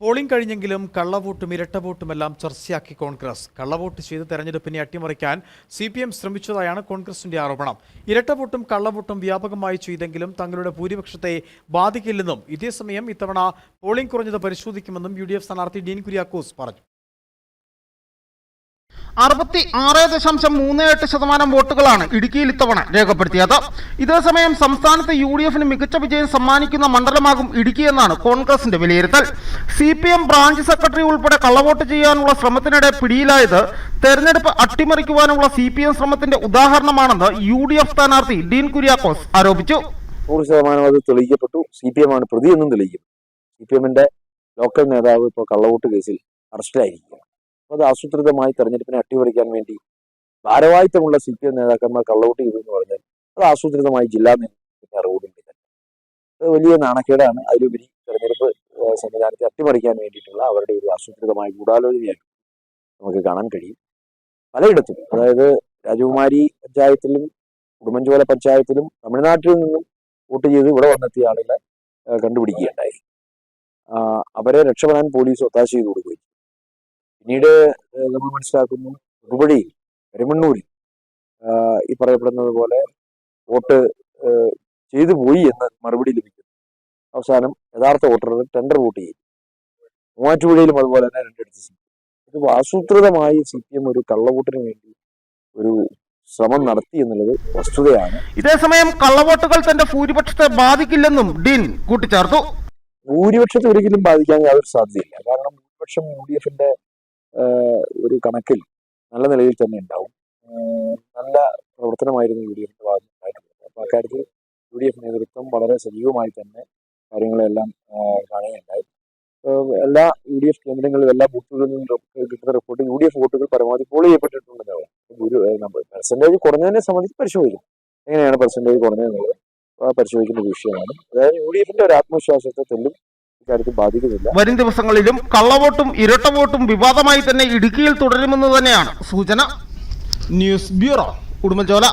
Polling കഴിഞ്ഞെങ്കിലും കള്ളവോട്ടും ഇരട്ടവോട്ടുമെല്ലാം ചർച്ചയാക്കി കോൺഗ്രസ്. കള്ളവോട്ട് ചെയ്ത് തെരഞ്ഞെടുപ്പിനെ അട്ടിമറിക്കാൻ സി പി എം ശ്രമിച്ചതായാണ് കോൺഗ്രസിന്റെ ആരോപണം. ഇരട്ടവോട്ടും കള്ളവോട്ടും വ്യാപകമായി ചെയ്തെങ്കിലും തങ്ങളുടെ ഭൂരിപക്ഷത്തെ ബാധിക്കില്ലെന്നും ഇതേസമയം ഇത്തവണ പോളിംഗ് കുറഞ്ഞത് പരിശോധിക്കുമെന്നും യു ഡി എഫ് സ്ഥാനാർത്ഥി ഡീൻ കുര്യാക്കോസ് പറഞ്ഞു. അറുപത്തി ആറ് ദശാംശം മൂന്ന് എട്ട് ശതമാനം വോട്ടുകളാണ് ഇടുക്കിയിൽ ഇത്തവണ രേഖപ്പെടുത്തിയത്. ഇതേസമയം സംസ്ഥാനത്ത് യു ഡി എഫിന് മികച്ച വിജയം സമ്മാനിക്കുന്ന മണ്ഡലമാകും ഇടുക്കി എന്നാണ് കോൺഗ്രസിന്റെ വിലയിരുത്തൽ. C P M branch secretary ഉൾപ്പെടെ കള്ളവോട്ട് ചെയ്യാനുള്ള ശ്രമത്തിനിടെ പിടിയിലായത് തെരഞ്ഞെടുപ്പ് അട്ടിമറിക്കുവാനുള്ള സി പി എം ശ്രമത്തിന്റെ ഉദാഹരണമാണെന്ന് യു ഡി എഫ് സ്ഥാനാർത്ഥി ഡീൻ കുര്യാക്കോസ് ആരോപിച്ചു. നൂറ് ശതമാനം അത് തെളിയിക്കപ്പെട്ടു. സി പി എം ആണ് പ്രതിയെന്നും തെളിയിക്കും സി പി എമ്മിന്റെ ലോക്കൽ നേതാവ് ഇപ്പോൾ കള്ളവോട്ട് കേസിൽ അറസ്റ്റിലായിരിക്കുകയാണ്. അത് ആസൂത്രിതമായി തെരഞ്ഞെടുപ്പിനെ അട്ടിമറിക്കാൻ വേണ്ടി ഭാരവാഹിത്വമുള്ള സി പി എം നേതാക്കന്മാർ കള്ളവോട്ട് ചെയ്തു എന്ന് പറഞ്ഞാൽ അത് ആസൂത്രിതമായി ജില്ലാ നേതൃത്വത്തിന്റെ തന്നെ. അത് വലിയ നാണക്കേടാണ്. അതിലുപരി തെരഞ്ഞെടുപ്പ് സംവിധാനത്തെ അട്ടിമറിക്കാൻ വേണ്ടിയിട്ടുള്ള അവരുടെ ഒരു ആസൂത്രിതമായ ഗൂഢാലോചനയാണ് നമുക്ക് കാണാൻ കഴിയും. പലയിടത്തും. അതായത് രാജകുമാരി പഞ്ചായത്തിലും ഉടുമ്പൻചോല പഞ്ചായത്തിലും തമിഴ്നാട്ടിൽ നിന്നും വോട്ട് ചെയ്ത് ഇവിടെ വന്നെത്തിയ ആളുകളെ കണ്ടുപിടിക്കുകയുണ്ടായി. അവരെ രക്ഷപ്പെടാൻ പോലീസ് ഒത്താശ ചെയ്ത് കൊടുക്കുകയും പിന്നീട് നമ്മൾ മനസ്സിലാക്കുന്നു പുതുപ്പടിയിൽ കരിമണ്ണൂരിൽ ഈ പറയപ്പെടുന്നത് പോലെ വോട്ട് ചെയ്തു പോയി എന്ന് മറുപടി ലഭിക്കുന്നു. അവസാനം യഥാർത്ഥ വോട്ടറുകൾ ടെൻഡർ വോട്ട് ചെയ്യും മൂവാറ്റുപുഴയിലും അതുപോലെ തന്നെ രണ്ടിടത്ത് സി ഇത് ആസൂത്രിതമായി സി പി എം ഒരു കള്ളവോട്ടിന് വേണ്ടി ഒരു ശ്രമം നടത്തി എന്നുള്ളത് വസ്തുതയാണ്. ഇതേസമയം കള്ളവോട്ടുകൾ തന്റെ ഭൂരിപക്ഷത്തെ ബാധിക്കില്ലെന്നും ഡീൻ കൂട്ടിച്ചേർത്തു. ഭൂരിപക്ഷത്തെ ഒരിക്കലും ബാധിക്കാൻ യാതൊരു സാധ്യതയില്ല. കാരണം ഭൂരിപക്ഷം യു ഡി എഫിന്റെ ഒരു കണക്കിൽ നല്ല നിലയിൽ തന്നെ ഉണ്ടാവും. നല്ല പ്രവർത്തനമായിരുന്നു യു ഡി എഫിന്റെ ഭാഗത്ത് ഉണ്ടായിട്ടുള്ളത്. അപ്പൊ അക്കാര്യത്തിൽ യു ഡി എഫ് നേതൃത്വം വളരെ സജീവമായി തന്നെ കാര്യങ്ങളെല്ലാം കാണുകയുണ്ടായി. എല്ലാ യു ഡി എഫ് കേന്ദ്രങ്ങളിലും എല്ലാ ബൂത്തുകളിൽ നിന്നും കിട്ടുന്ന റിപ്പോർട്ട് യു ഡി എഫ് വോട്ടുകൾ പരമാവധി പോൾ ചെയ്യപ്പെട്ടിട്ടുണ്ടെന്നാണ് പെർസെന്റേജ് കുറഞ്ഞതിനെ സംബന്ധിച്ച് പരിശോധിക്കും. എങ്ങനെയാണ് പെർസെന്റേജ് കുറഞ്ഞതെന്നുള്ളത് ആ പരിശോധിക്കേണ്ട വിഷയമാണ്. അതായത് യു ഡി എഫിന്റെ ഒരു ആത്മവിശ്വാസത്തെ തെല്ലും ഇക്കാര്യത്തിൽ ബാധിക്കുന്നില്ല. വരും ദിവസങ്ങളിലും കള്ളവോട്ടും ഇരട്ട വോട്ടും വിവാദമായി തന്നെ ഇടുക്കിയിൽ തുടരുമെന്ന് തന്നെയാണ് സൂചന ന്യൂസ് ബ്യൂറോ ഉടുമ്പൻചോല